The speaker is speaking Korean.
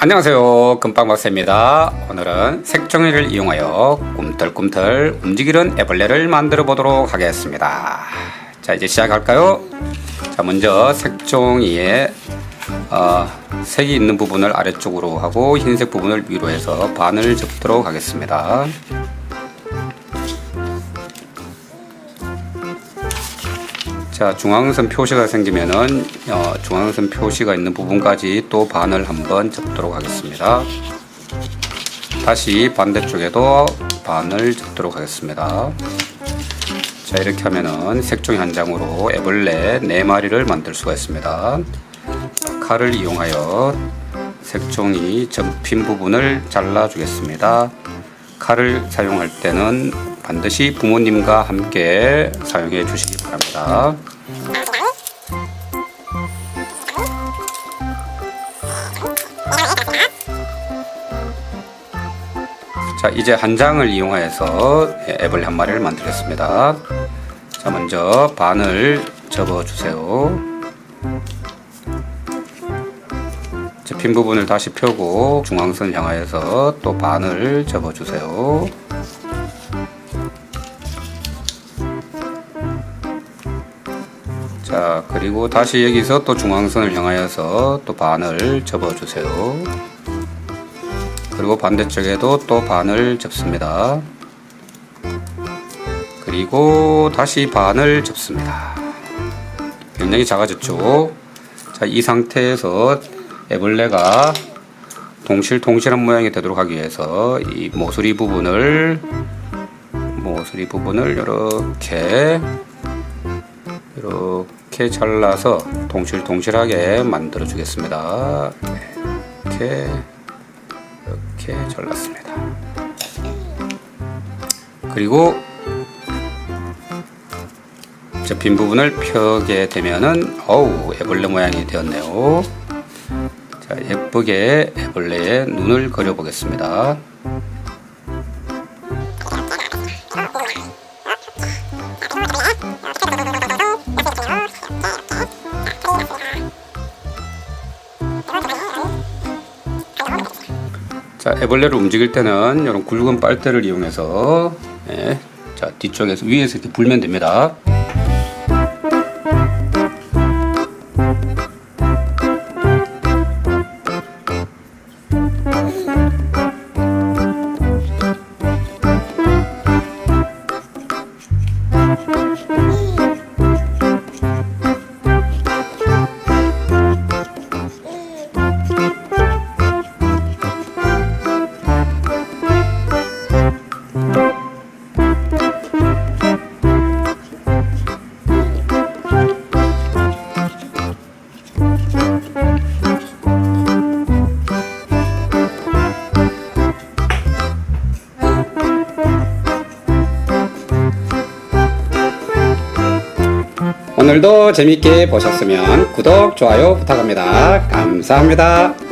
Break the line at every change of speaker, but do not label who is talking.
안녕하세요. 금빵박사입니다. 오늘은 색종이를 이용하여 꿈틀꿈틀 움직이는 애벌레를 만들어 보도록 하겠습니다. 자 이제 시작할까요? 자 먼저 색종이에 어, 색이 있는 부분을 아래쪽으로 하고 흰색 부분을 위로 해서 반을 접도록 하겠습니다 자 중앙선 표시가 생기면은 어, 중앙선 표시가 있는 부분까지 또 반을 한번 접도록 하겠습니다. 다시 반대쪽에도 반을 접도록 하겠습니다. 자 이렇게 하면은 색종이 한 장으로 애벌레 네 마리를 만들 수가 있습니다. 칼을 이용하여 색종이 접힌 부분을 잘라 주겠습니다. 칼을 사용할 때는 반드시 부모님과 함께 사용해 주시기 바랍니다. 자 이제 한 장을 이용하여서 애벌레 한 마리를 만들겠습니다. 자 먼저 반을 접어 주세요. 접힌 부분을 다시 펴고 중앙선 향하여서 또 반을 접어 주세요. 자 그리고 다시 여기서 또 중앙선을 향하여서 또 반을 접어 주세요. 그리고 반대쪽에도 또 반을 접습니다. 그리고 다시 반을 접습니다. 굉장히 작아졌죠. 자, 이 상태에서 애벌레가 동실동실한 모양이 되도록 하기 위해서 이 모서리 부분을 모서리 부분을 이렇게 이렇게 잘라서 동실동실하게 만들어 주겠습니다. 이렇게 이렇게 잘랐습니다. 그리고 접힌 부분을 펴게 되면은 어우 애벌레 모양이 되었네요. 자 예쁘게 애벌레의 눈을 그려 보겠습니다. 자 애벌레를 움직일 때는 이런 굵은 빨대를 이용해서 예, 자 뒤쪽에서 위에서 이렇게 불면 됩니다. 오늘도 재밌게 보셨으면 구독, 좋아요 부탁합니다. 감사합니다.